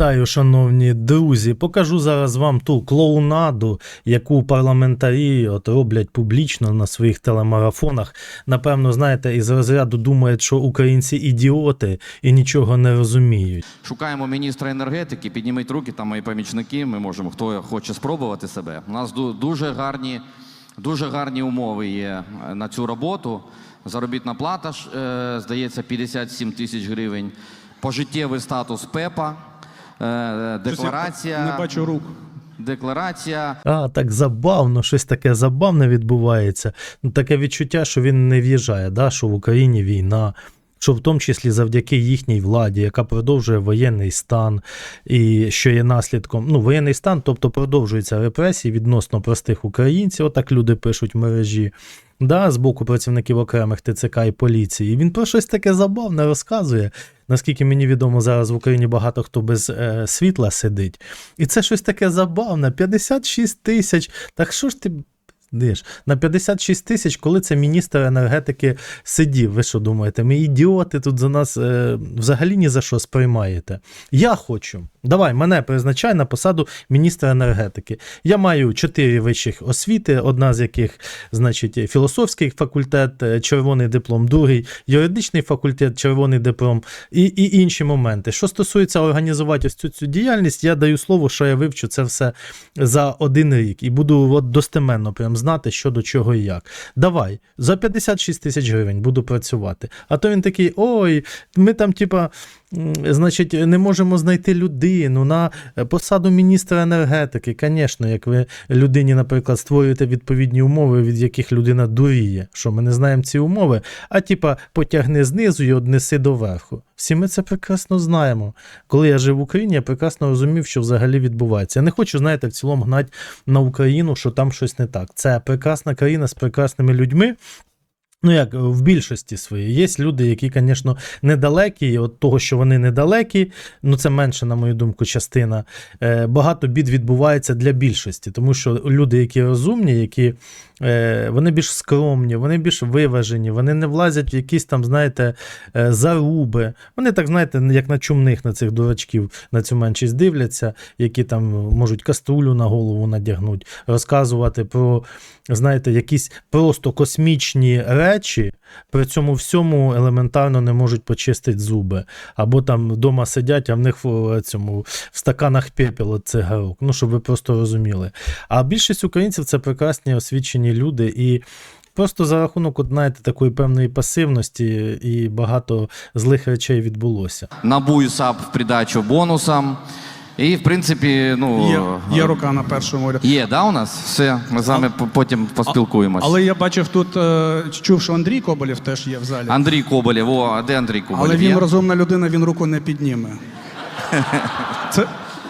Вітаю, шановні друзі. Покажу зараз вам ту клоунаду, яку парламентарі от роблять публічно на своїх телемарафонах. Напевно, знаєте, із розряду думають, що українці ідіоти і нічого не розуміють. Шукаємо міністра енергетики. Підніміть руки, там мої помічники. Ми можемо, хто хоче спробувати себе. У нас ду- дуже гарні, дуже гарні умови є е, на цю роботу. Заробітна плата е, здається 57 тисяч гривень. Пожиттєвий статус ПЕПа, декларація. Не бачу рук. Декларація. А, так забавно, щось таке забавне відбувається. Ну, таке відчуття, що він не в'їжджає, да? що в Україні війна. Що в тому числі завдяки їхній владі, яка продовжує воєнний стан, і що є наслідком, ну, воєнний стан, тобто продовжуються репресії відносно простих українців, отак люди пишуть в мережі, да, з боку працівників окремих ТЦК і поліції. Він про щось таке забавне розказує. Наскільки мені відомо, зараз в Україні багато хто без е, світла сидить. І це щось таке забавне. 56 тисяч. Так що ж ти. Диш, на 56 тисяч, коли це міністр енергетики сидів. Ви що думаєте? Ми ідіоти тут за нас е, взагалі ні за що сприймаєте. Я хочу. Давай, мене призначай на посаду міністра енергетики. Я маю чотири вищих освіти, одна з яких, значить, філософський факультет, е, червоний диплом, другий юридичний факультет, червоний диплом і, і інші моменти. Що стосується організувати ось цю, цю діяльність, я даю слово, що я вивчу це все за один рік і буду от достеменно прям знати, що до чого і як. Давай, за 56 тисяч гривень буду працювати. А то він такий: ой, ми там, типа. Значить, не можемо знайти людину на е, посаду міністра енергетики. Звісно, як ви людині, наприклад, створюєте відповідні умови, від яких людина дуріє, що ми не знаємо ці умови, а типа потягни знизу і однеси доверху. Всі ми це прекрасно знаємо. Коли я жив в Україні, я прекрасно розумів, що взагалі відбувається. Я не хочу, знаєте, в цілому гнати на Україну, що там щось не так. Це прекрасна країна з прекрасними людьми. Ну, як в більшості своїй. Є люди, які, звісно, недалекі, і от того, що вони недалекі, ну це менше, на мою думку, частина. Е, багато бід відбувається для більшості, тому що люди, які розумні, які е, вони більш скромні, вони більш виважені, вони не влазять в якісь там, знаєте, е, заруби. Вони так, знаєте, як на чумних на цих дурачків на цю меншість дивляться, які там можуть каструлю на голову надягнути, розказувати про, знаєте, якісь просто космічні речі, при цьому всьому елементарно не можуть почистити зуби. Або там вдома сидять, а в них в цьому в стаканах пепел от цигарок. Ну, щоб ви просто розуміли. А більшість українців це прекрасні освічені люди і. Просто за рахунок, от, знаєте, такої певної пасивності і багато злих речей відбулося. Набу і САП в придачу бонусам. І, в принципі, ну. Є, є рука на першому ряду. Є, да, у нас? Все, ми з вами по- потім поспілкуємось. Але я бачив тут, е, чув, що Андрій Коболєв теж є в залі. Андрій Коболєв, о, а де Андрій Коболєв? Але він є? розумна людина, він руку не підніме. Це,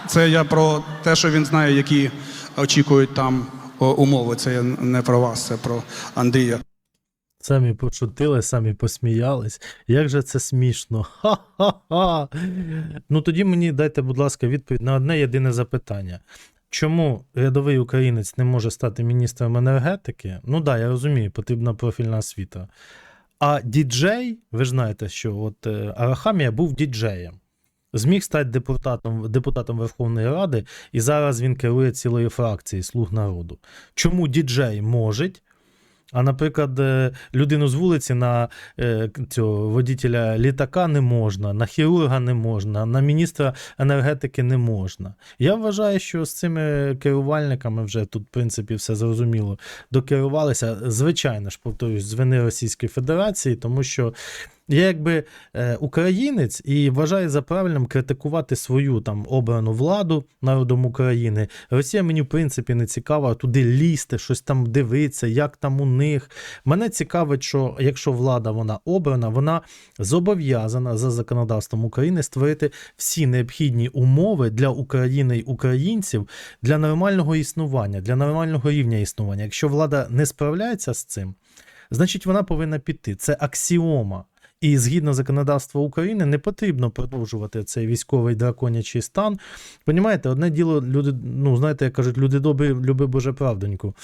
це я про те, що він знає, які очікують там умови. Це я не про вас, це про Андрія. Самі почутили, самі посміялись. Як же це смішно? Ха-ха-ха. Ну тоді мені дайте, будь ласка, відповідь на одне єдине запитання. Чому рядовий українець не може стати міністром енергетики? Ну да, я розумію, потрібна профільна освіта. А діджей, ви ж знаєте, що от е, Арахамія був діджеєм. Зміг стати депутатом, депутатом Верховної Ради, і зараз він керує цілою фракцією Слуг народу. Чому діджей може, а, наприклад, е, людину з вулиці на е, цього водителя літака не можна, на хірурга не можна, на міністра енергетики не можна. Я вважаю, що з цими керувальниками вже тут, в принципі, все зрозуміло. Докерувалися, звичайно ж, повторюсь, з вини Російської Федерації, тому що я якби е, українець і вважаю за правильним критикувати свою там обрану владу народом України. Росія мені в принципі не цікава туди лізти, щось там дивитися, як там у них. Мене цікавить, що якщо влада вона обрана, вона зобов'язана за законодавством України створити всі необхідні умови для України й українців для нормального існування, для нормального рівня існування. Якщо влада не справляється з цим, значить вона повинна піти. Це аксіома. І згідно законодавства України не потрібно продовжувати цей військовий драконячий стан. Понімаєте, одне діло, люди, ну знаєте, як кажуть, люди добрі, люби Боже правдоньку.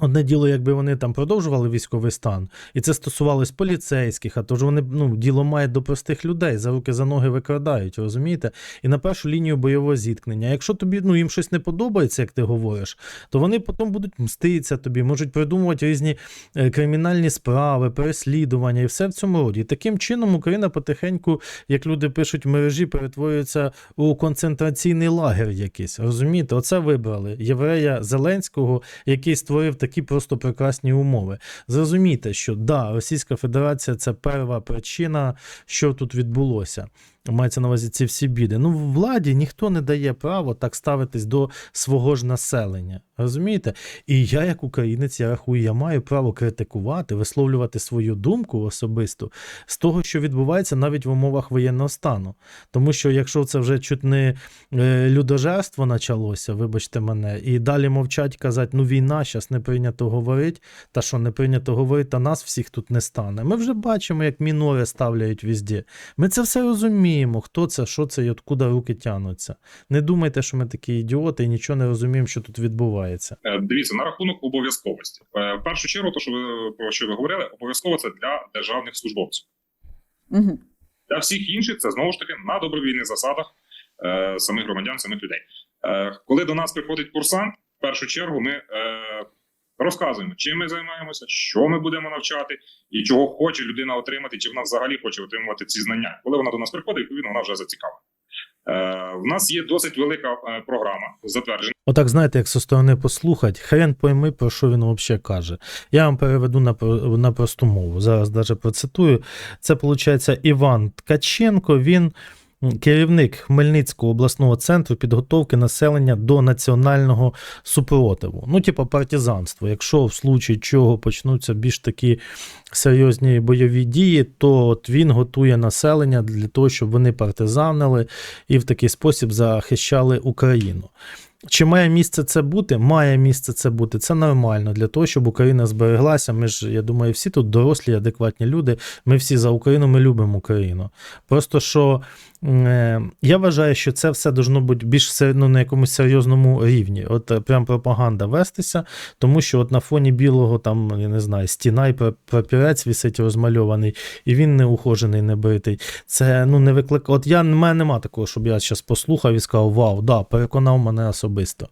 Одне діло, якби вони там продовжували військовий стан, і це стосувалось поліцейських, а то ж вони ну, діло мають до простих людей, за руки за ноги викрадають, розумієте? І на першу лінію бойового зіткнення. Якщо тобі ну, їм щось не подобається, як ти говориш, то вони потім будуть мститися тобі, можуть придумувати різні е, кримінальні справи, переслідування і все в цьому роді. І таким чином Україна потихеньку, як люди пишуть в мережі, перетворюється у концентраційний лагер якийсь. Розумієте, оце вибрали єврея Зеленського, який створив такі просто прекрасні умови. Зрозумійте, що да, Російська Федерація це перша причина, що тут відбулося. Мається на увазі ці всі біди. Ну, владі ніхто не дає право так ставитись до свого ж населення. Розумієте? І я, як українець, я рахую, я маю право критикувати, висловлювати свою думку особисту з того, що відбувається навіть в умовах воєнного стану. Тому що якщо це вже чуть не е, людожерство почалося, вибачте мене, і далі мовчать казати, ну війна, зараз не прийнято говорити, та що не прийнято говорити, та нас всіх тут не стане. Ми вже бачимо, як мінори ставляють везде. Ми це все розуміємо, хто це, що це і откуда руки тянуться. Не думайте, що ми такі ідіоти і нічого не розуміємо, що тут відбувається. Е, Дивіться на рахунок обов'язковості. Е, В першу чергу, то що ви про що ви говорили, обов'язково це для державних службовців. Угу. Для всіх інших це знову ж таки на добровільних засадах е, самих громадян, самих людей. Е, коли до нас приходить курсант, в першу чергу ми е, розказуємо, чим ми займаємося, що ми будемо навчати, і чого хоче людина отримати, чи вона взагалі хоче отримувати ці знання. Коли вона до нас приходить, відповідно, вона вже зацікавлена. Е, в нас є досить велика е, програма, затверджена. Отак, знаєте, як со сторони послухати, хрен пойми, про що він взагалі каже. Я вам переведу на, на просту мову. Зараз даже процитую. Це, виходить, Іван Ткаченко, він керівник Хмельницького обласного центру підготовки населення до національного супротиву. Ну, типу, партизанство. Якщо в случаї чого почнуться більш такі серйозні бойові дії, то от він готує населення для того, щоб вони партизанили і в такий спосіб захищали Україну. Чи має місце це бути? Має місце це бути. Це нормально для того, щоб Україна збереглася. Ми ж, я думаю, всі тут дорослі, адекватні люди. Ми всі за Україну, ми любимо Україну. Просто що е, я вважаю, що це все должно бути більш ну, на якомусь серйозному рівні. От е, прям пропаганда вестися, тому що от на фоні білого там, я не знаю, стіна і прапірець висить розмальований, і він не ухожений, не бритий. Це ну не викликає. От я в мене нема такого, щоб я зараз послухав і сказав, вау, да, переконав мене особисто. osobisto.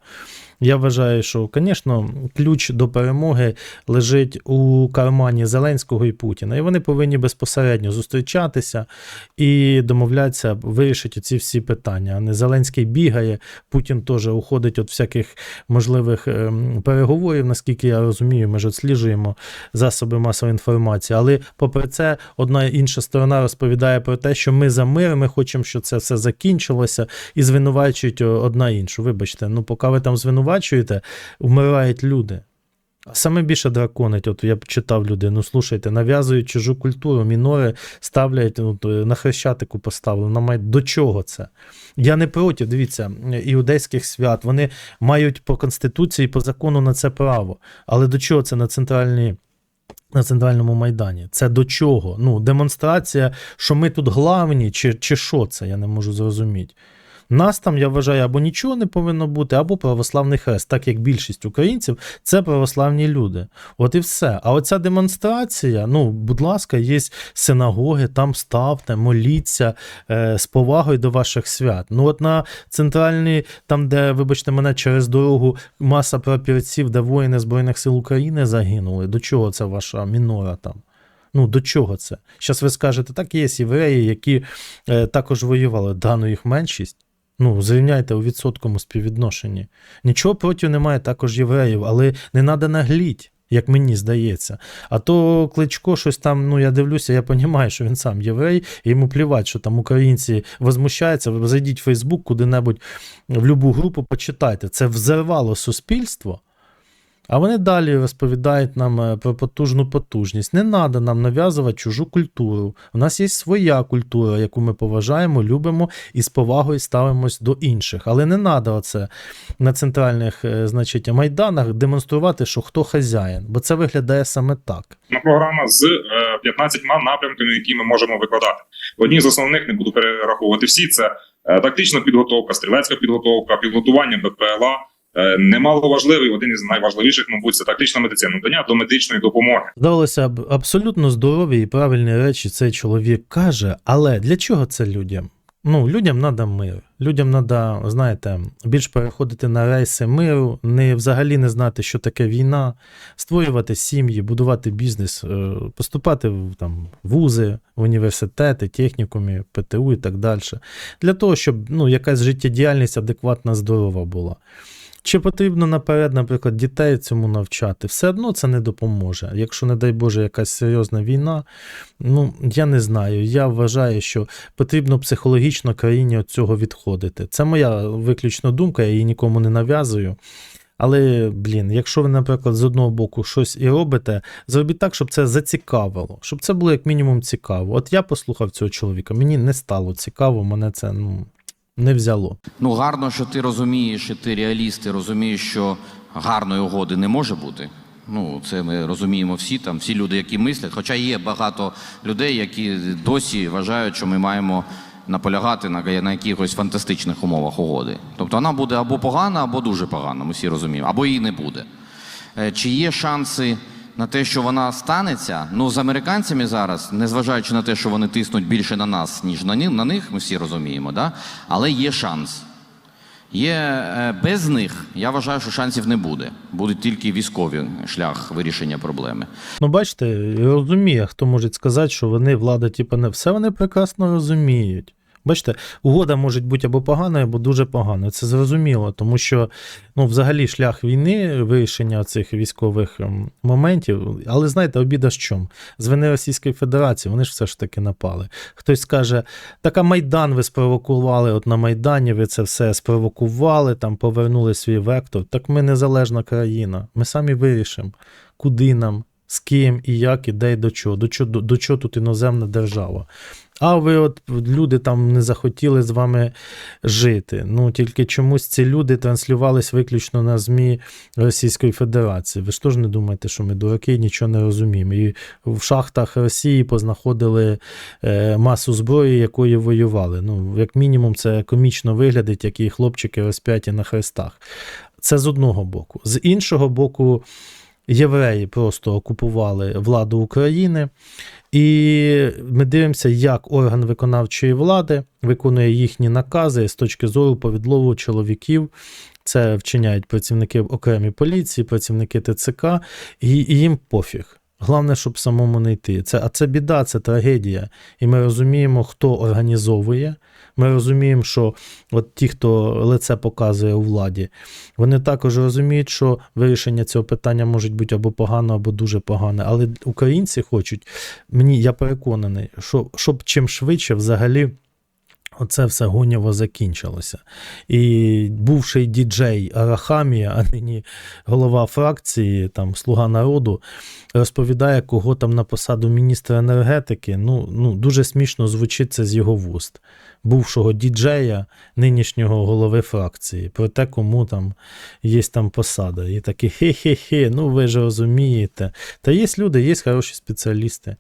Я вважаю, що, звісно, ключ до перемоги лежить у кармані Зеленського і Путіна. І вони повинні безпосередньо зустрічатися і домовлятися, вирішити ці всі питання. А не Зеленський бігає, Путін теж уходить від всяких можливих ем, переговорів, наскільки я розумію, ми ж відсліджуємо засоби масової інформації. Але попри це, одна інша сторона розповідає про те, що ми за мир, ми хочемо, щоб це все закінчилося, і звинувачують одна іншу. Вибачте, ну поки ви там звинувачуєте, вмирають люди. А саме більше драконить, от я читав люди, ну слушайте, нав'язують чужу культуру, мінори ставлять от, е, на хрещатику поставили. На. До чого це? Я не проти, дивіться, іудейських свят. Вони мають по конституції, по закону на це право. Але до чого це на центральній. На центральному майдані. Це до чого? Ну, демонстрація, що ми тут главні, чи, чи що це, я не можу зрозуміти. Нас там, я вважаю, або нічого не повинно бути, або православний хрест, так як більшість українців це православні люди. От і все. А оця демонстрація, ну, будь ласка, є синагоги, там ставте, моліться е, з повагою до ваших свят. Ну, от на центральній, там, де, вибачте мене, через дорогу маса прапірців, де воїни Збройних сил України загинули. До чого це ваша мінора там? Ну, до чого це? Зараз ви скажете, так є євреї, які е, також воювали, да, ну їх меншість. Ну, зрівняйте у відсоткому співвідношенні. Нічого проти немає також євреїв, але не треба нагліть, як мені здається. А то Кличко щось там, ну я дивлюся, я розумію, що він сам єврей, і йому плівать, що там українці возмущаються. Зайдіть в Фейсбук куди-небудь в будь-яку групу, почитайте. Це взорвало суспільство. А вони далі розповідають нам е, про потужну потужність. Не треба нам нав'язувати чужу культуру. У нас є своя культура, яку ми поважаємо, любимо і з повагою ставимось до інших. Але не треба оце на центральних е, значить, майданах демонструвати, що хто хазяїн, бо це виглядає саме так. на програма з е, 15 напрямками, які ми можемо викладати. Одні з основних не буду перераховувати всі: це е, тактична підготовка, стрілецька підготовка, підготування БПЛА, Е, Немало важливий, один із найважливіших, мабуть, це тактична медицина, надання до медичної допомоги. Здавалося б, абсолютно здорові і правильні речі цей чоловік каже, але для чого це людям? Ну, людям треба мир. Людям треба, знаєте, більш переходити на рейси миру, не взагалі не знати, що таке війна, створювати сім'ї, будувати бізнес, е, поступати в там, вузи, університети, технікумі, ПТУ і так далі. Для того, щоб ну, якась життєдіяльність адекватна, здорова була. Чи потрібно наперед, наприклад, дітей цьому навчати? Все одно це не допоможе. Якщо, не дай Боже, якась серйозна війна, ну я не знаю. Я вважаю, що потрібно психологічно країні від цього відходити. Це моя виключно думка, я її нікому не нав'язую. Але, блін, якщо ви, наприклад, з одного боку щось і робите, зробіть так, щоб це зацікавило, щоб це було як мінімум цікаво. От я послухав цього чоловіка, мені не стало цікаво, мене це ну, не взяло. Ну, гарно, що ти розумієш, і ти реаліст, ти розумієш, що гарної угоди не може бути. Ну, це ми розуміємо всі, там, всі люди, які мислять. Хоча є багато людей, які досі вважають, що ми маємо наполягати на, на якихось фантастичних умовах угоди. Тобто вона буде або погана, або дуже погана, ми всі розуміємо, або її не буде. Е, Чи є шанси на те, що вона станеться? Ну, з американцями зараз, незважаючи на те, що вони тиснуть більше на нас, ніж на, на них, ми всі розуміємо, да? але є шанс. Є е, без них, я вважаю, що шансів не буде. Буде тільки військовий шлях вирішення проблеми. Ну, бачите, розуміє, хто може сказати, що вони влада, типу, не все вони прекрасно розуміють. Бачите, угода може бути або поганою, або дуже поганою. Це зрозуміло, тому що ну, взагалі шлях війни, вирішення цих військових ем, моментів, але знаєте, обіда з чому? З вини Російської Федерації, вони ж все ж таки напали. Хтось скаже, так а Майдан ви спровокували, от на Майдані ви це все спровокували, там повернули свій вектор. Так ми незалежна країна. Ми самі вирішимо, куди нам, з ким і як, і де і до чого. До чого, до, до чого тут іноземна держава. А ви от люди там не захотіли з вами жити. Ну тільки чомусь ці люди транслювались виключно на ЗМІ Російської Федерації. Ви ж теж не думаєте, що ми дураки і нічого не розуміємо. І в шахтах Росії познаходили е, масу зброї, якою воювали. Ну, як мінімум, це комічно виглядить, які хлопчики розп'яті на хрестах. Це з одного боку. З іншого боку, євреї просто окупували владу України. І ми дивимося, як орган виконавчої влади виконує їхні накази з точки зору повідлову чоловіків. Це вчиняють працівники окремі поліції, працівники ТЦК, і, їм пофіг. Головне, щоб самому не йти. Це, а це біда, це трагедія. І ми розуміємо, хто організовує. Ми розуміємо, що от ті, хто лице показує у владі, вони також розуміють, що вирішення цього питання може бути або погано, або дуже погане. Але українці хочуть, мені я переконаний, що щоб чим швидше взагалі. Оце все гонєво закінчилося. І бувший діджей Арахамія, а нині голова фракції, там Слуга народу, розповідає, кого там на посаду міністра енергетики. Ну, ну дуже смішно звучить це з його вуст. Бувшого діджея, нинішнього голови фракції, про те, кому там є там посада. І такі хе-хе-хе, ну ви ж розумієте. Та є люди, є хороші спеціалісти.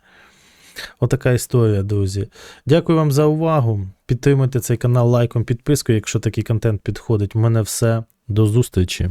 Отака історія, друзі. Дякую вам за увагу. Підтримуйте цей канал лайком, підпискою, якщо такий контент підходить. У мене все. До зустрічі.